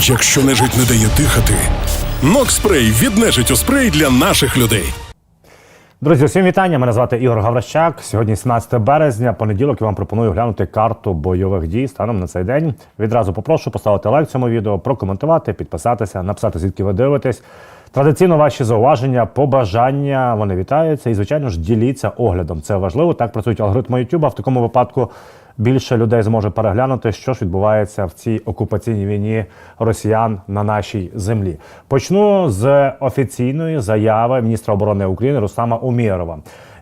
Якщо нежить не дає дихати, Нокспрей від нежиттю спрей для наших людей. Друзі, усім вітання. Мене звати Ігор Гаврищак. Сьогодні 17 березня, понеділок. Я вам пропоную глянути карту бойових дій станом на цей день. Відразу попрошу поставити лайк цьому відео, прокоментувати, підписатися, написати звідки ви дивитесь. Традиційно ваші зауваження, побажання вони вітаються і, звичайно ж, діліться оглядом. Це важливо. Так працюють алгоритми YouTube. В такому випадку більше людей зможе переглянути, що ж відбувається в цій окупаційній війні росіян на нашій землі. Почну з офіційної заяви міністра оборони України Рустама Умєрова.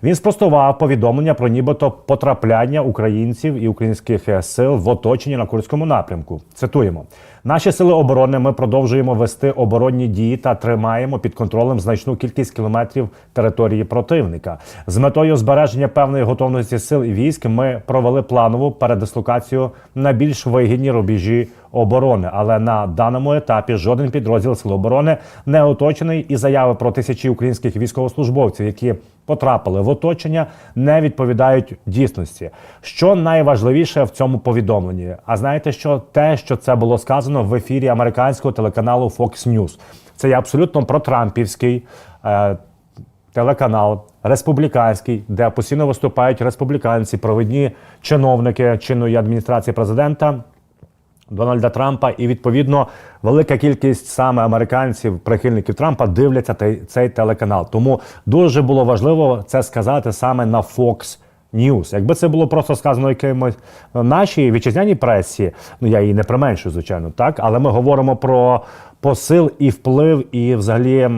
Він спростував повідомлення про нібито потрапляння українців і українських е, сил в оточенні на Курському напрямку. Цитуємо: наші сили оборони. Ми продовжуємо вести оборонні дії та тримаємо під контролем значну кількість кілометрів території противника. З метою збереження певної готовності сил і військ ми провели планову передислокацію на більш вигідні рубежі оборони. Але на даному етапі жоден підрозділ сил оборони не оточений, і заяви про тисячі українських військовослужбовців, які потрапили в оточення, не відповідають дійсності. Що найважливіше в цьому повідомленні? А знаєте, що те, що це було сказано в ефірі американського телеканалу Fox News. Це є абсолютно протрампівський е, телеканал республіканський, де постійно виступають республіканці, провідні чиновники чинної адміністрації президента. Дональда Трампа, і відповідно велика кількість саме американців, прихильників Трампа, дивляться цей телеканал. Тому дуже було важливо це сказати саме на Fox News. Якби це було просто сказано якимось нашій вітчизняній пресі, ну я її не применшую, звичайно, так але ми говоримо про посил і вплив, і взагалі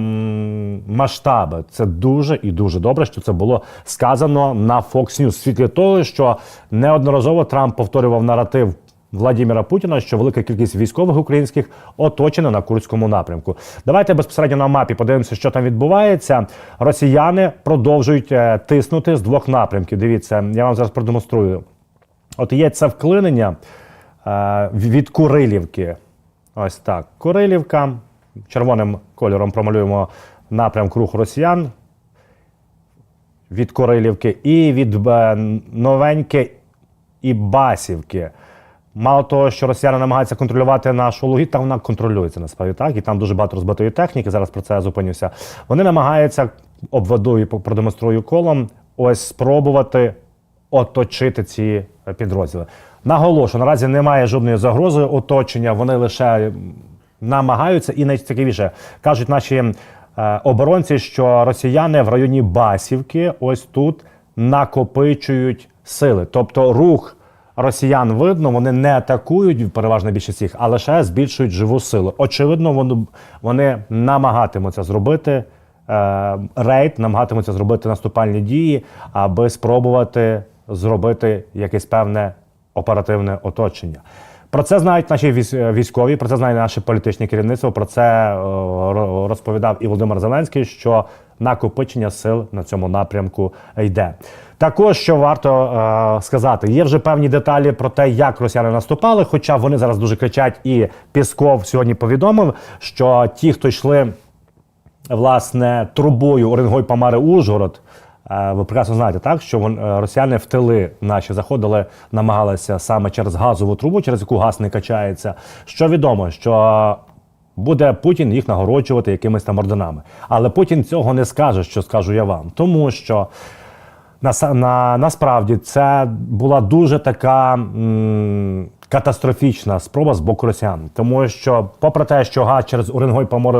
масштаби. Це дуже і дуже добре, що це було сказано на Fox News. В світлі того, що неодноразово Трамп повторював наратив. Владимира Путіна, що велика кількість військових українських оточена на Курському напрямку. Давайте безпосередньо на мапі подивимося, що там відбувається. Росіяни продовжують е, тиснути з двох напрямків. Дивіться, я вам зараз продемонструю. От є це вклинення е, від Курилівки. Ось так. Курилівка. Червоним кольором промалюємо напрямок руху росіян від Корилівки і від е, новеньке і Басівки. Мало того, що росіяни намагаються контролювати нашу логіт, та вона контролюється насправді так. І там дуже багато розбитої техніки. Зараз про це я зупинюся. Вони намагаються обведу і продемонструю колом. Ось спробувати оточити ці підрозділи. Наголошую, наразі немає жодної загрози оточення. Вони лише намагаються, і найцікавіше кажуть наші е, оборонці, що росіяни в районі Басівки ось тут накопичують сили, тобто рух. Росіян видно, вони не атакують переважно більшість їх, а лише збільшують живу силу. Очевидно, вони, вони намагатимуться зробити е, рейд, намагатимуться зробити наступальні дії, аби спробувати зробити якесь певне оперативне оточення. Про це знають наші військ- військові, про це знає наше політичне керівництво. Про це е, розповідав і Володимир Зеленський, що накопичення сил на цьому напрямку йде. Також що варто е, сказати, є вже певні деталі про те, як росіяни наступали. Хоча вони зараз дуже кричать, і Пісков сьогодні повідомив, що ті, хто йшли власне трубою Оренгой Памари Ужгород. е, Ви прекрасно знаєте, так що вон, е, росіяни в тили наші заходили, намагалися саме через газову трубу, через яку газ не качається. Що відомо, що буде Путін їх нагороджувати якимись там орденами. Але Путін цього не скаже, що скажу я вам, тому що на, на, насправді це була дуже така м, катастрофічна спроба з боку росіян. Тому що, попри те, що газ через Уренгой Помари,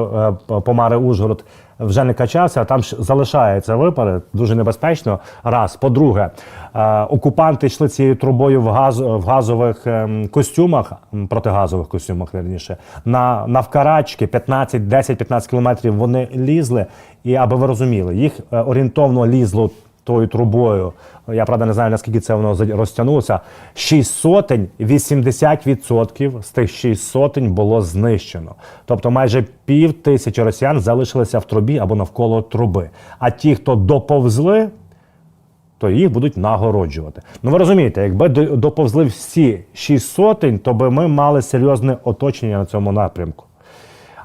е, Помари Ужгород вже не качався, там ж залишаються випари, дуже небезпечно. Раз. По-друге, е, окупанти йшли цією трубою в, газ, в газових ем, костюмах, протигазових костюмах, верніше, на, навкарачки 15, 10-15 кілометрів вони лізли. І аби ви розуміли, їх е, орієнтовно лізло тою трубою. Я правда не знаю наскільки це воно розтягнулося. 6 сотень, 80% з тих 6 сотень було знищено. Тобто майже пів тисячі росіян залишилися в трубі або навколо труби. А ті, хто доповзли, то їх будуть нагороджувати. Ну ви розумієте, якби доповзли всі 6 сотень, то би ми мали серйозне оточення на цьому напрямку.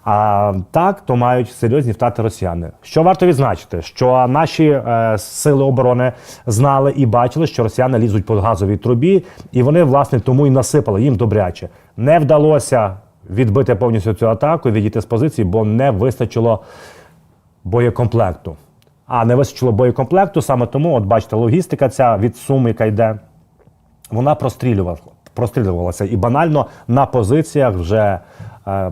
А так, то мають серйозні втрати росіяни. Що варто відзначити, що наші е, сили оборони знали і бачили, що росіяни лізуть по газовій трубі, і вони власне тому і насипали їм добряче. Не вдалося відбити повністю цю атаку, відійти з позиції, бо не вистачило боєкомплекту. А не вистачило боєкомплекту, саме тому, от бачите, логістика ця від суми, яка йде, вона прострілювала, прострілювалася. І банально на позиціях вже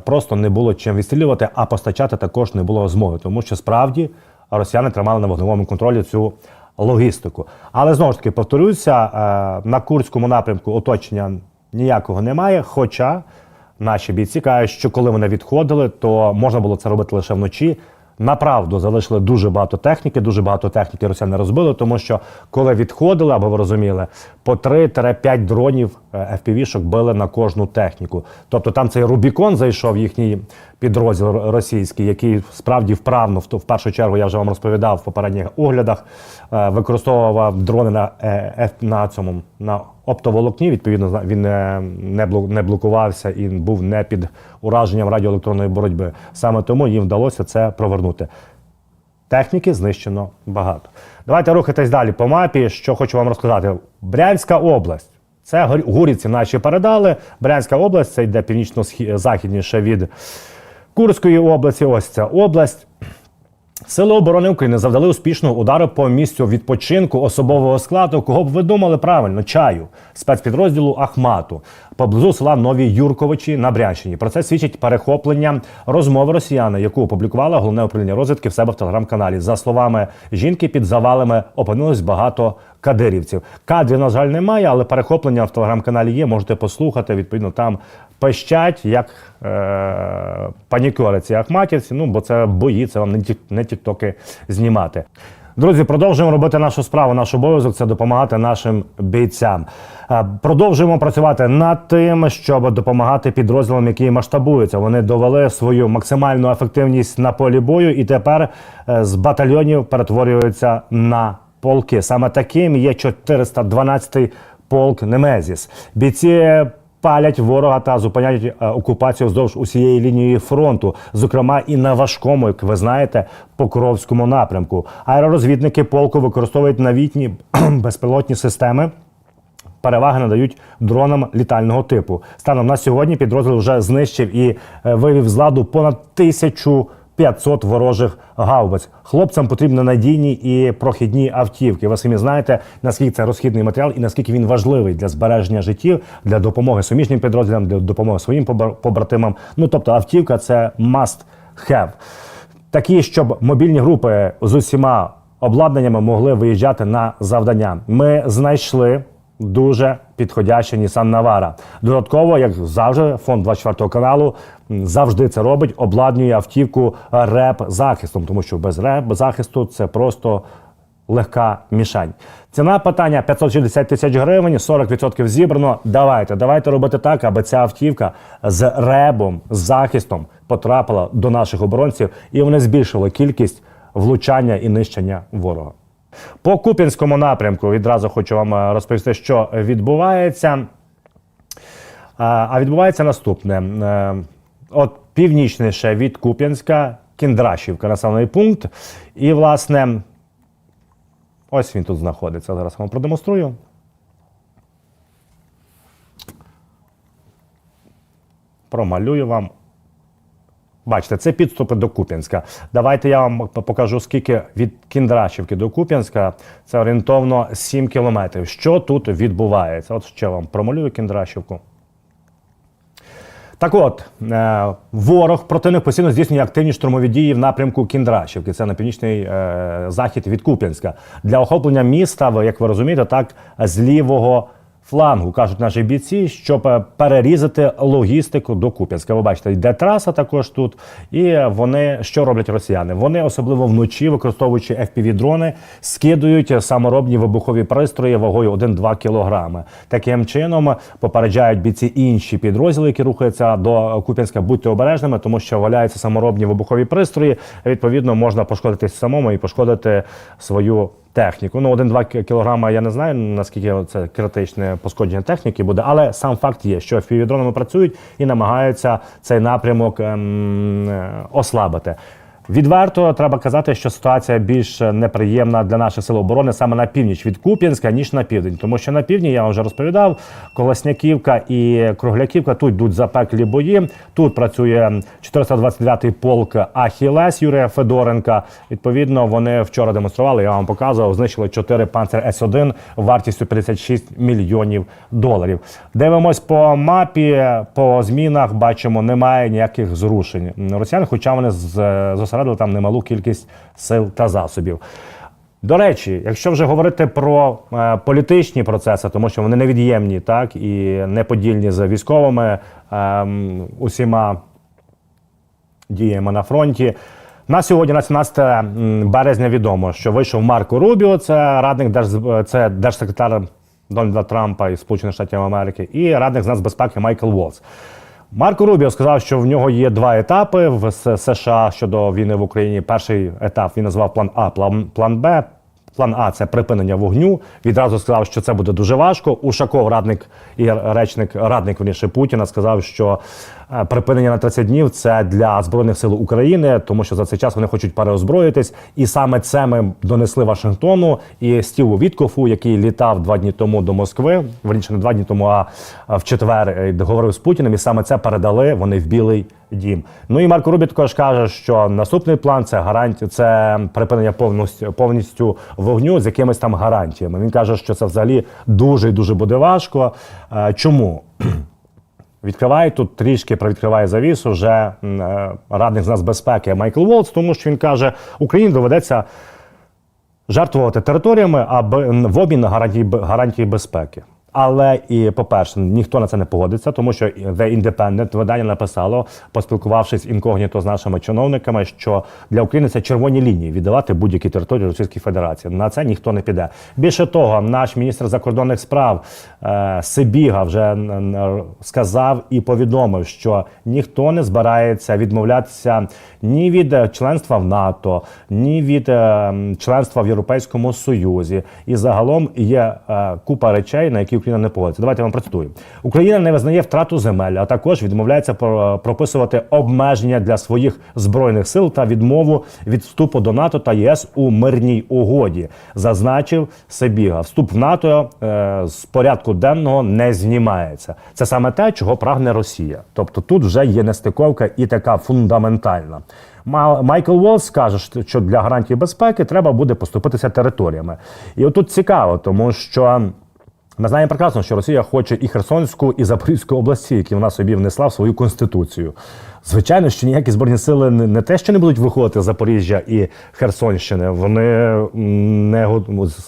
просто не було чим відстрілювати, а постачати також не було змоги, тому що справді росіяни тримали на вогневому контролі цю логістику. Але знову ж таки повторюся, е, на Курському напрямку оточення ніякого немає. Хоча наші бійці кажуть, що коли вони відходили, то можна було це робити лише вночі. Направду залишили дуже багато техніки, дуже багато техніки росіяни розбили, тому що коли відходили, або ви розуміли, по 3-5 дронів е, FPV-шок били на кожну техніку. Тобто там цей Рубікон зайшов їхній підрозділ російський, який справді вправно, в, першу чергу, я вже вам розповідав в попередніх оглядах, е, використовував дрони на, е, на цьому на оптоволокні. Відповідно, він не, не, блокувався і був не під ураженням радіоелектронної боротьби. Саме тому їм вдалося це провернути. Техніки знищено багато. Давайте рухатись далі по мапі. Що хочу вам розказати. Брянська область. Це гурівці наші передали. Брянська область це йде північно-західніше від Курської області. Ось ця область. Сили оборони України завдали успішного удару по місцю відпочинку особового складу. Кого б ви думали правильно? Чаю спецпідрозділу Ахмату поблизу села Нові Юрковичі на Брянщині. Про це свідчить перехоплення розмови росіяни, яку опублікувала головне управління розвідки в себе в телеграм-каналі. За словами жінки, під завалами опинилось багато кадирівців. Кадрів, на жаль, немає, але перехоплення в телеграм-каналі є. Можете послухати. Відповідно, там пищать як е- панікери ці ахматівці. Ну бо це бої, це вам не ті- не тіктоки знімати. Друзі, продовжуємо робити нашу справу. Наш обов'язок це допомагати нашим бійцям. Е, Продовжуємо працювати над тим, щоб допомагати підрозділам, які масштабуються. Вони довели свою максимальну ефективність на полі бою, і тепер е, з батальйонів перетворюються на полки. Саме таким є 412-й полк Немезіс. Бійці палять ворога та зупиняють е, окупацію вздовж усієї лінії фронту, зокрема і на важкому, як ви знаєте, Покровському напрямку. Аеророзвідники полку використовують новітні безпілотні системи. Переваги надають дронам літального типу. Станом на сьогодні підрозділ вже знищив і е, вивів з ладу понад 1500 ворожих гаубиць. Хлопцям потрібні надійні і прохідні автівки. Ви самі знаєте, наскільки це розхідний матеріал і наскільки він важливий для збереження життів, для допомоги суміжним підрозділам, для допомоги своїм побра- побратимам. Ну тобто, автівка це must have. Такі, щоб мобільні групи з усіма обладнаннями могли виїжджати на завдання. Ми знайшли дуже підходящий Nissan Navara. Додатково, як завжди, фонд 24 каналу завжди це робить, обладнює автівку реп захистом, тому що без реп захисту це просто легка мішень. Ціна питання 560 тисяч гривень, 40% зібрано. Давайте, давайте робити так, аби ця автівка з ребом, з захистом потрапила до наших оборонців, і вони збільшили кількість влучання і нищення ворога. По Куп'янському напрямку відразу хочу вам е, розповісти, що відбувається. Е, А відбувається наступне: Е, от північніше від Куп'янська, Кіндрашівка, населений пункт. І, власне, ось він тут знаходиться. Зараз вам продемонструю. Промалюю вам. Бачите, це підступи до Куп'янська. Давайте я вам покажу, скільки від Кіндрашівки до Куп'янська. Це орієнтовно 7 кілометрів. Що тут відбувається? От ще вам промалюю Кіндрашівку. Так от, е, ворог противник постійно здійснює активні штурмові дії в напрямку Кіндрашівки. Це на північний е, захід від Куп'янська. Для охоплення міста, як ви розумієте, так з лівого флангу кажуть наші бійці, щоб е, перерізати логістику до Куп'янська. Ви бачите, йде траса також тут. І вони що роблять росіяни? Вони особливо вночі, використовуючи FPV-дрони, скидують саморобні вибухові пристрої вагою 1-2 кілограми. Таким чином попереджають бійці інші підрозділи, які рухаються до Куп'янська. Будьте обережними, тому що валяються саморобні вибухові пристрої. Відповідно, можна пошкодитись самому і пошкодити свою техніку. Ну, 1-2 кілограма я не знаю, наскільки це критичне пошкодження техніки буде, але сам факт є, що FPV-дронами працюють і намагаються цей напрямок ем, е, ослабити. Відверто треба казати, що ситуація більш неприємна для наших сил оборони саме на північ від Куп'янська, ніж на південь. Тому що на півдні я вам вже розповідав, Колосняківка і Кругляківка тут йдуть запеклі бої. Тут працює 429-й полк Ахілес Юрія Федоренка. Відповідно, вони вчора демонстрували. Я вам показував, знищили 4 панцер С1 вартістю 56 мільйонів доларів. Дивимось по мапі, по змінах бачимо, немає ніяких зрушень. Росіяни, хоча вони з- зосередили там немалу кількість сил та засобів. До речі, якщо вже говорити про е, політичні процеси, тому що вони невід'ємні, так і неподільні з військовими ем, усіма діями на фронті. На сьогодні, на 17 березня, відомо, що вийшов Марко Рубіо, це радник держ... це держсекретар Дональда Трампа із Сполучених Штатів Америки, і радник з нацбезпеки Майкл Волц. Марко Рубіо сказав, що в нього є два етапи в США щодо війни в Україні. Перший етап він назвав план А, план, план Б. План А це припинення вогню. Відразу сказав, що це буде дуже важко. Ушаков, радник і речник, радник верніше Путіна, сказав, що припинення на 30 днів це для збройних сил України, тому що за цей час вони хочуть переозброїтись. І саме це ми донесли Вашингтону і Стіву Віткофу, який літав два дні тому до Москви. Верніше не два дні тому, а а в четвер е, говорив з Путіним. І саме це передали вони в Білий дім. Ну і Марко Рубі також каже, що наступний план це гарантія, це припинення повністю повністю вогню з якимись там гарантіями. Він каже, що це взагалі дуже і дуже буде важко. Е, Чому? Відкриває тут трішки привідкриває завісу вже е, радник з нас безпеки Майкл Волц, тому що він каже, Україні доведеться жертвувати територіями аби в обмін на гарантії, гарантії безпеки. Але і по-перше, ніхто на це не погодиться, тому що The Independent видання написало, поспілкувавшись інкогніто з нашими чиновниками, що для України це червоні лінії віддавати будь-які території Російської Федерації. На це ніхто не піде. Більше того, наш міністр закордонних справ е, Сибіга вже сказав і повідомив, що ніхто не збирається відмовлятися ні від е, членства в НАТО, ні від е, членства в Європейському Союзі. І загалом є купа речей, на які Україна не погодиться. Давайте я вам процитую. Україна не визнає втрату земель, а також відмовляється про- прописувати обмеження для своїх збройних сил та відмову від вступу до НАТО та ЄС у мирній угоді. Зазначив Сибіга. Вступ в НАТО е, з порядку денного не знімається. Це саме те, чого прагне Росія. Тобто тут вже є нестиковка і така фундаментальна. Ма- Майкл Волс каже, що для гарантії безпеки треба буде поступитися територіями. І отут цікаво, тому що. Ми знаємо прекрасно, що Росія хоче і Херсонську, і Запорізьку області, які вона собі внесла в свою конституцію. Звичайно, що ніякі збройні сили не, те, що не будуть виходити з Запоріжжя і Херсонщини. Вони не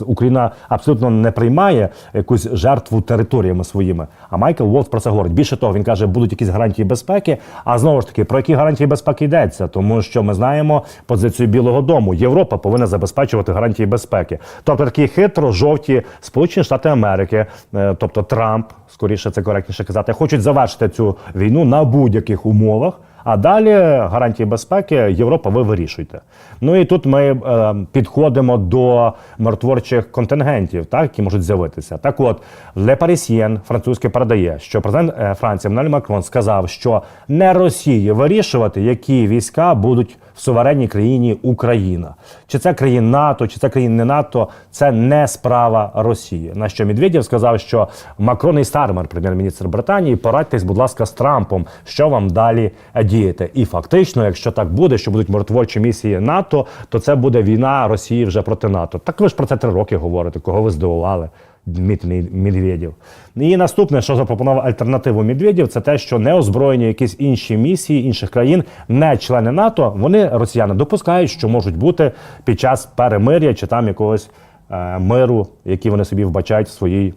Україна абсолютно не приймає якусь жертву територіями своїми. А Майкл Волф про це говорить. Більше того, він каже, будуть якісь гарантії безпеки. А знову ж таки, про які гарантії безпеки йдеться? Тому що ми знаємо позицію Білого Дому. Європа повинна забезпечувати гарантії безпеки. Тобто такі хитро жовті Сполучені Штати Америки, е, тобто Трамп, скоріше це коректніше казати, хочуть завершити цю війну на будь-яких умовах. А далі гарантії безпеки Європа, ви вирішуйте. Ну і тут ми е, підходимо до миротворчих контингентів, так, які можуть з'явитися. Так от, Le Parisien французьке передає, що президент е, Франції Еммануель Макрон сказав, що не Росії вирішувати, які війська будуть в суверенній країні Україна. Чи це країн НАТО, чи це країн не НАТО, це не справа Росії. На що Медведєв сказав, що Макрон і Стармер, прем'єр-міністр Британії, порадьтесь, будь ласка, з Трампом, що вам далі діяти. І фактично, якщо так буде, що будуть миротворчі місії НАТО, то це буде війна Росії вже проти НАТО. Так ви ж про це три роки говорите. Кого ви здивували? Дмитрій Медведєв. І наступне, що запропонував альтернативу Медведєв, це те, що неозброєні якісь інші місії інших країн, не члени НАТО, вони росіяни допускають, що можуть бути під час перемир'я чи там якогось е, миру, який вони собі вбачають в своїй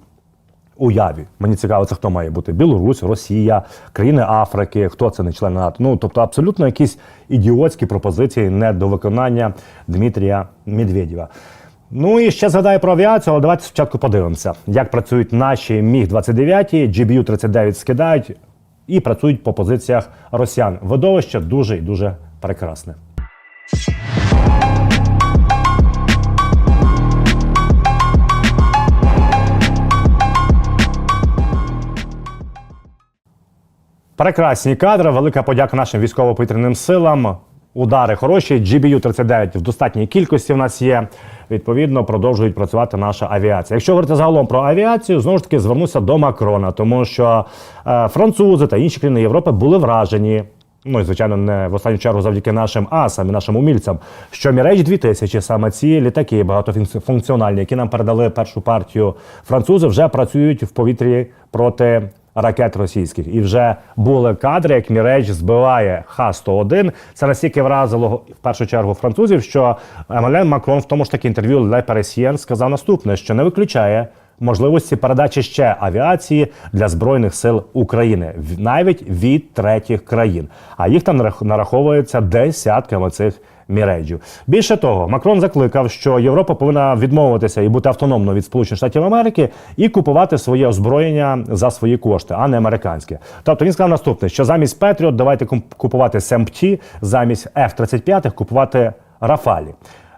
уяві. Мені цікаво, це хто має бути: Білорусь, Росія, країни Африки, хто це не члени НАТО. Ну тобто, абсолютно якісь ідіотські пропозиції не до виконання Дмитрія Медведєва. Ну і ще згадаю про авіацію, але давайте спочатку подивимося, як працюють наші міг 29 GBU 39 скидають і працюють по позиціях росіян. Видовище дуже і дуже прекрасне. Прекрасні кадри. Велика подяка нашим військово-повітряним силам. Удари хороші. GBU-39 в достатній кількості в нас є. Відповідно, продовжують працювати наша авіація. Якщо говорити загалом про авіацію, знову ж таки звернуся до Макрона, тому що е, французи та інші країни Європи були вражені. Ну і звичайно, не в останню чергу завдяки нашим асам і нашим умільцям, що Міреч 2000 саме ці літаки багатофункціональні, які нам передали першу партію французи, вже працюють в повітрі проти ракет російських. І вже були кадри, як Міреч збиває Х-101. Це настільки вразило в першу чергу французів, що Еммануель Макрон в тому ж таки інтерв'ю Ле Пересьєн сказав наступне, що не виключає можливості передачі ще авіації для збройних сил України, навіть від третіх країн. А їх там нарах- нараховується десятками цих міреджів. Більше того, Макрон закликав, що Європа повинна відмовитися і бути автономною від Сполучених Штатів Америки і купувати своє озброєння за свої кошти, а не американське. Тобто він сказав наступне: що замість Петріот давайте купувати СМТ, замість F-35 купувати Рафалі.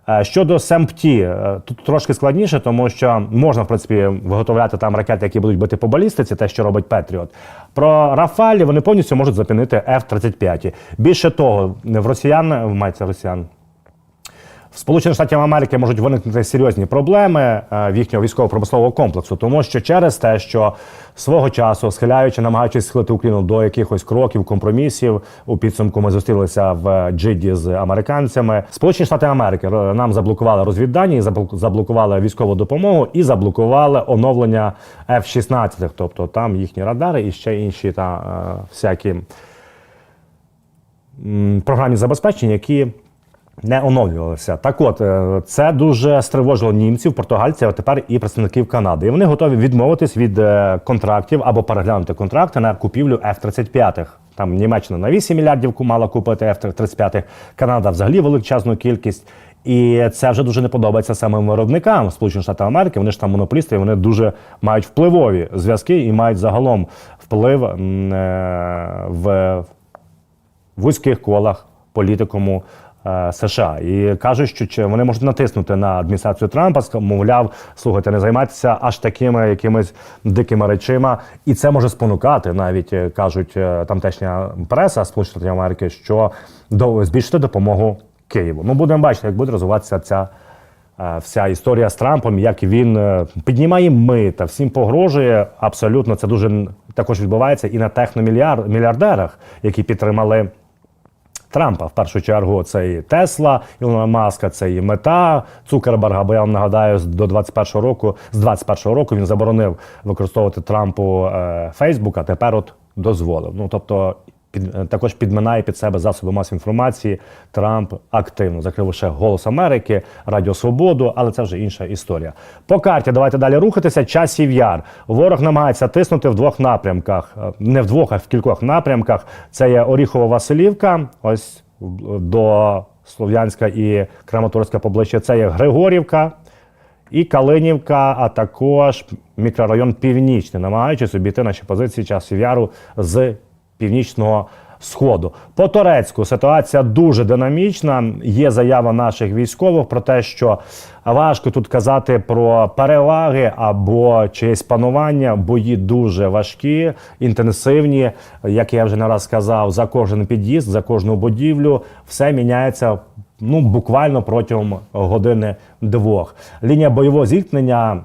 Е, Щодо СМПТ, е, тут трошки складніше, тому що можна, в принципі, виготовляти там ракети, які будуть бити по балістиці, те, що робить Петріот. Про Рафалі вони повністю можуть запінити F-35. Більше того, в росіян, мається росіян, в Сполучених Штатів Америки можуть виникнути серйозні проблеми е, в їхнього військово-промислового комплексу, тому що через те, що свого часу схиляючи, намагаючись схилити Україну до якихось кроків, компромісів, у підсумку ми зустрілися в Джиді з американцями. Сполучені Штати Америки е, нам заблокували розвіддані, забл- заблокували військову допомогу і заблокували оновлення F-16, тобто там їхні радари і ще інші та е, всякі програмні забезпечення, які не оновлювалися. Так от, е, це дуже стривожило німців, португальців, а тепер і представників Канади. І вони готові відмовитись від е, контрактів або переглянути контракти на купівлю F-35. Там Німеччина на 8 мільярдів мала купити F-35, Канада взагалі величезну кількість. І це вже дуже не подобається самим виробникам Сполучених Штатів Америки. Вони ж там монополісти, і вони дуже мають впливові зв'язки і мають загалом вплив е, в вузьких колах політикуму США. І кажуть, що вони можуть натиснути на адміністрацію Трампа, мовляв, слухайте, не займайтеся аж такими якимись дикими речима. І це може спонукати, навіть е, кажуть е, тамтешня преса Сполучених Штатів Америки, що до збільшити допомогу Києву. Ну, будемо бачити, як буде розвиватися ця. е, Вся історія з Трампом, як він е, піднімає мита, всім погрожує. Абсолютно це дуже також відбувається і на техномільярдерах, які підтримали Трампа. В першу чергу це і Тесла, Ілона Маска, це і мета Цукерберга. Бо я вам нагадаю, до 21 року, з 21 року він заборонив використовувати Трампу е, Фейсбук, а тепер от дозволив. Ну тобто. Під, е, також підминає під себе засоби масової інформації. Трамп активно закрив лише голос Америки, Радіо Свободу, але це вже інша історія. По карті давайте далі рухатися. Часів яр. Ворог намагається тиснути в двох напрямках, Е, не в двох, а в кількох напрямках. Це є Оріхово-Василівка, ось в- до Слов'янська і Краматорська поближче. Це є Григорівка. І Калинівка, а також мікрорайон Північний, намагаючись обійти наші позиції часів яру з північного сходу. По Торецьку ситуація дуже динамічна. Є заява наших військових про те, що важко тут казати про переваги або чиєсь панування. Бої дуже важкі, інтенсивні. Як я вже не раз сказав, за кожен під'їзд, за кожну будівлю все міняється ну буквально протягом години-двох. Лінія бойового зіткнення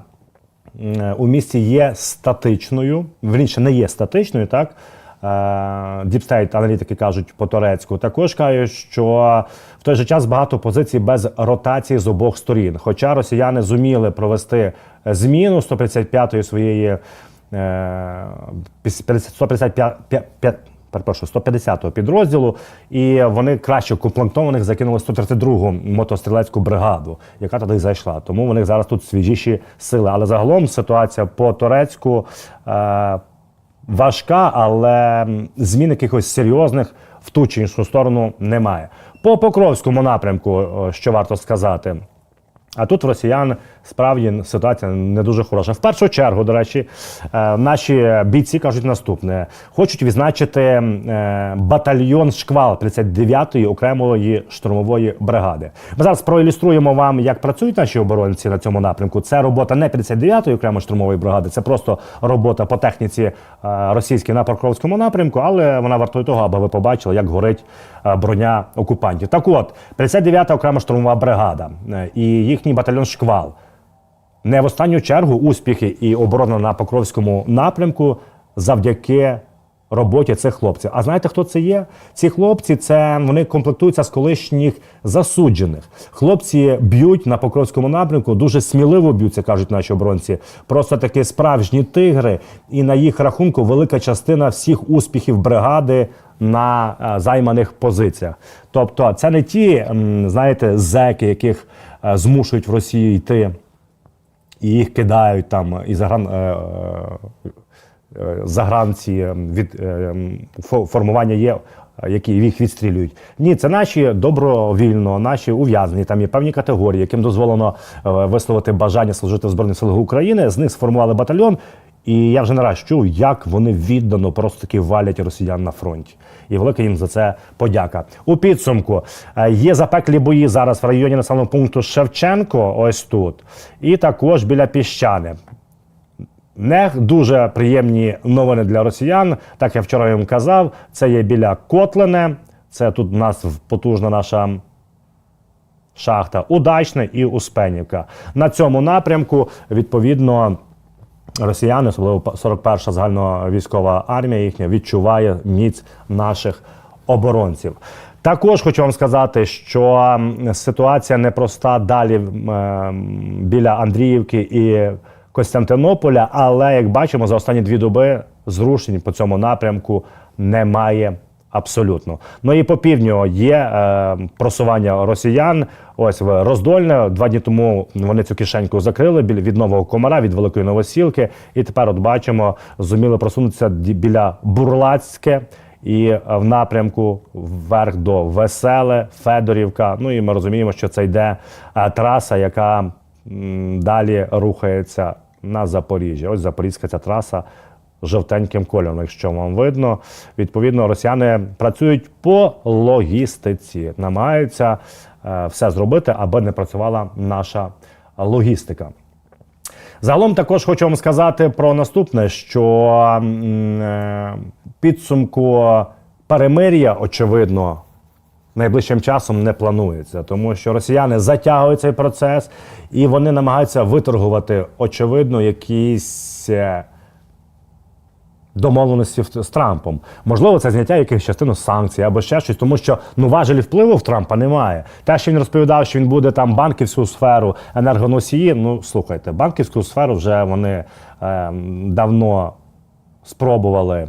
у місті є статичною, вірніше не є статичною, так. Діпстейт аналітики кажуть по турецьку. Також кажуть, що в той же час багато позицій без ротації з обох сторін. Хоча росіяни зуміли провести зміну 155-ї своєї е, 155 перепрошую, 150-го підрозділу, і вони краще укомплектованих закинули 132-гу мотострілецьку бригаду, яка туди зайшла. Тому них зараз тут свіжіші сили. Але загалом ситуація по Турецьку е, важка, але змін якихось серйозних в ту чи іншу сторону немає. По Покровському напрямку, що варто сказати. А тут в росіян справді ситуація не дуже хороша. В першу чергу, до речі, е, наші бійці кажуть наступне: хочуть відзначити е, батальйон шквал 59-ї окремої штурмової бригади. Ми зараз проілюструємо вам, як працюють наші оборонці на цьому напрямку. Це робота не 59-ї окремої штурмової бригади, це просто робота по техніці е, російській на Покровському напрямку, але вона вартує того, аби ви побачили, як горить броня окупантів. Так от, 59-та окрема штурмова бригада і їхній батальйон шквал. Не в останню чергу успіхи і оборона на Покровському напрямку завдяки роботі цих хлопців. А знаєте, хто це є? Ці хлопці це вони комплектуються з колишніх засуджених. Хлопці б'ють на Покровському напрямку, дуже сміливо б'ються, кажуть наші оборонці. Просто такі справжні тигри, і на їх рахунку велика частина всіх успіхів бригади на е, займаних позиціях. Тобто, це не ті, знаєте, зеки, яких е, змушують в Росію йти і їх кидають там і загран, е, е, е, загранці від е, формування є. е, Які їх відстрілюють. Ні, це наші добровільно, наші ув'язнені. Там є певні категорії, яким дозволено е, висловити бажання служити в Збройних силах України. З них сформували батальйон. І я вже не раз чув, як вони віддано просто таки валять росіян на фронті. І велика їм за це подяка. У підсумку е, є запеклі бої зараз в районі населеного пункту Шевченко, ось тут, і також біля піщани. Не дуже приємні новини для росіян. Так я вчора їм казав. Це є біля Котлине. Це тут у нас потужна наша шахта Удачне і Успенівка. На цьому напрямку відповідно. Росіяни, особливо 41-ша загальновійськова армія їхня, відчуває міць наших оборонців. Також хочу вам сказати, що ситуація непроста далі е, біля Андріївки і Костянтинополя, але як бачимо, за останні дві доби зрушень по цьому напрямку немає Абсолютно. Ну і по півдню є е, просування росіян. Ось в Роздольне. Два дні тому вони цю кишеньку закрили від нового комара, від великої новосілки. І тепер, от бачимо, зуміли просунутися біля Бурлацьке і е, в напрямку вверх до Веселе, Федорівка. Ну і ми розуміємо, що це йде е, траса, яка м, далі рухається на Запоріжжя. Ось Запорізька ця траса жовтеньким кольором, якщо вам видно. Відповідно, росіяни працюють по логістиці, намагаються е, все зробити, аби не працювала наша логістика. Загалом також хочу вам сказати про наступне, що е, підсумку перемир'я, очевидно, найближчим часом не планується, тому що росіяни затягують цей процес і вони намагаються виторгувати, очевидно, якісь. Домовленості з Трампом. Можливо, це зняття якихось частину санкцій або ще щось, тому що ну важелі впливу в Трампа немає. Те, що він розповідав, що він буде там банківську сферу, енергоносії. Ну слухайте, банківську сферу вже вони е, давно спробували.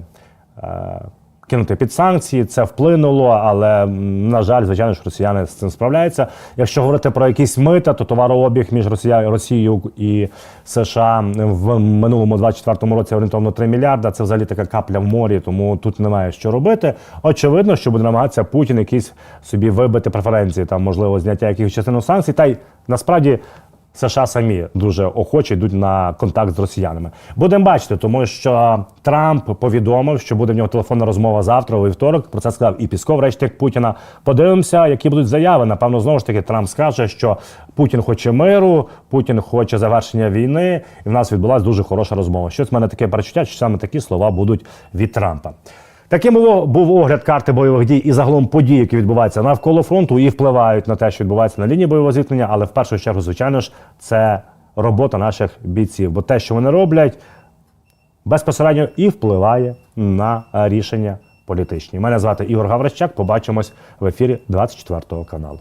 Е, Кинути під санкції, це вплинуло, але на жаль, звичайно ж, росіяни з цим справляються. Якщо говорити про якісь мита, то товарообіг між Росія, Росією і США в минулому 24-му році орієнтовно 3 мільярда. Це взагалі така капля в морі, тому тут немає що робити. Очевидно, що буде намагатися Путін якісь собі вибити преференції, там можливо зняття якихось частину санкцій. Та й насправді США самі дуже охоче йдуть на контакт з росіянами. Будемо бачити, тому що Трамп повідомив, що буде в нього телефонна розмова завтра, у вівторок. Про це сказав і Пісков, речник Путіна. Подивимося, які будуть заяви. Напевно, знову ж таки Трамп скаже, що Путін хоче миру, Путін хоче завершення війни, і в нас відбулася дуже хороша розмова. Щось в мене таке перечуття, що саме такі слова будуть від Трампа. Таким був- огляд карти бойових дій і загалом подій, які відбуваються навколо фронту і впливають на те, що відбувається на лінії бойового зіткнення. Але в першу чергу, звичайно ж, це робота наших бійців. Бо те, що вони роблять, безпосередньо і впливає на рішення політичні. Мене звати Ігор Гаврищак. Побачимось в ефірі 24 каналу.